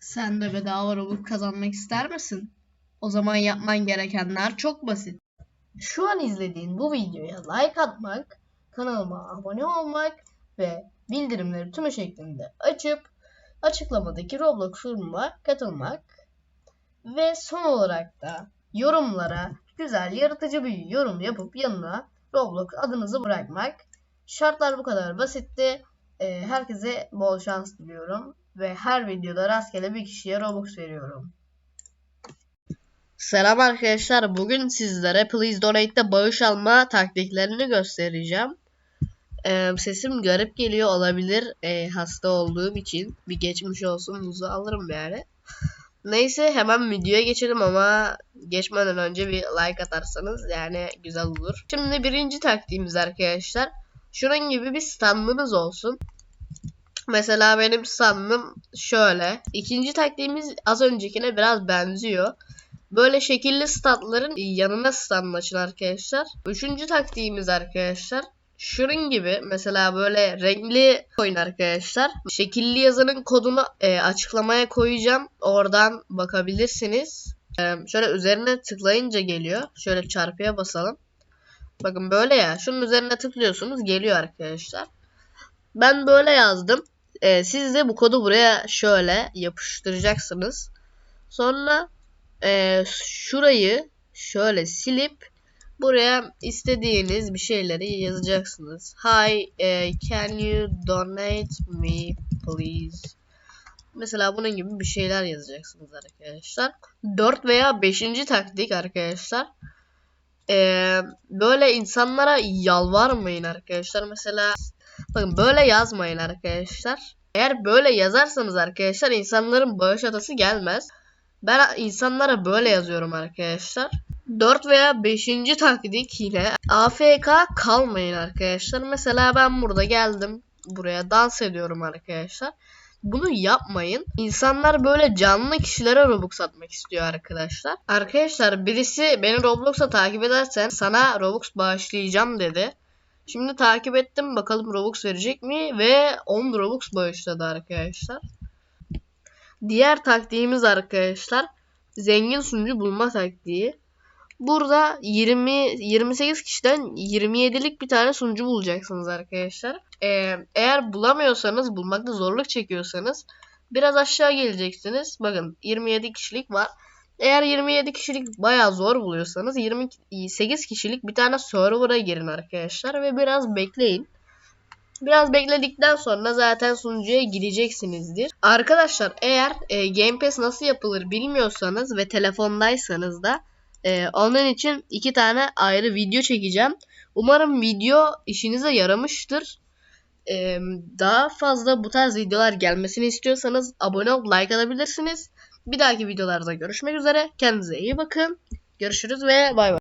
Sen de bedava Robux kazanmak ister misin? O zaman yapman gerekenler çok basit. Şu an izlediğin bu videoya like atmak, kanalıma abone olmak ve bildirimleri tümü şeklinde açıp açıklamadaki Roblox grubuma katılmak ve son olarak da yorumlara güzel yaratıcı bir yorum yapıp yanına Roblox adınızı bırakmak. Şartlar bu kadar basitti. Ee, herkese bol şans diliyorum ve her videoda rastgele bir kişiye Robux veriyorum. Selam arkadaşlar. Bugün sizlere Please Donate'de bağış alma taktiklerini göstereceğim. Ee, sesim garip geliyor olabilir ee, hasta olduğum için. Bir geçmiş olsun muzu alırım yani. Neyse hemen videoya geçelim ama geçmeden önce bir like atarsanız yani güzel olur. Şimdi birinci taktiğimiz arkadaşlar. Şunun gibi bir standınız olsun. Mesela benim standım şöyle. İkinci taktiğimiz az öncekine biraz benziyor. Böyle şekilli statların yanına stand açın arkadaşlar. Üçüncü taktiğimiz arkadaşlar. Şunun gibi mesela böyle renkli koyun arkadaşlar. Şekilli yazının kodunu e, açıklamaya koyacağım. Oradan bakabilirsiniz. E, şöyle üzerine tıklayınca geliyor. Şöyle çarpıya basalım. Bakın böyle ya. Şunun üzerine tıklıyorsunuz geliyor arkadaşlar. Ben böyle yazdım. E, siz de bu kodu buraya şöyle yapıştıracaksınız. Sonra e, şurayı şöyle silip buraya istediğiniz bir şeyleri yazacaksınız. Hi, e, can you donate me please? Mesela bunun gibi bir şeyler yazacaksınız arkadaşlar. 4 veya 5. taktik arkadaşlar. E, böyle insanlara yalvarmayın arkadaşlar. Mesela bakın böyle yazmayın arkadaşlar. Eğer böyle yazarsanız arkadaşlar insanların bağış atası gelmez. Ben insanlara böyle yazıyorum arkadaşlar. 4 veya 5. taktik yine AFK kalmayın arkadaşlar. Mesela ben burada geldim. Buraya dans ediyorum arkadaşlar. Bunu yapmayın. İnsanlar böyle canlı kişilere Robux atmak istiyor arkadaşlar. Arkadaşlar birisi beni Roblox'a takip edersen sana Robux bağışlayacağım dedi. Şimdi takip ettim bakalım Robux verecek mi ve 10 Robux bağışladı arkadaşlar. Diğer taktiğimiz arkadaşlar zengin sunucu bulma taktiği. Burada 20 28 kişiden 27'lik bir tane sunucu bulacaksınız arkadaşlar. Ee, eğer bulamıyorsanız, bulmakta zorluk çekiyorsanız biraz aşağı geleceksiniz. Bakın 27 kişilik var. Eğer 27 kişilik bayağı zor buluyorsanız 28 kişilik bir tane server'a girin arkadaşlar ve biraz bekleyin. Biraz bekledikten sonra zaten sunucuya gireceksinizdir. Arkadaşlar eğer e, Game Pass nasıl yapılır bilmiyorsanız ve telefondaysanız da e, onun için iki tane ayrı video çekeceğim. Umarım video işinize yaramıştır. E, daha fazla bu tarz videolar gelmesini istiyorsanız abone olup like alabilirsiniz. Bir dahaki videolarda görüşmek üzere. Kendinize iyi bakın. Görüşürüz ve bay bay.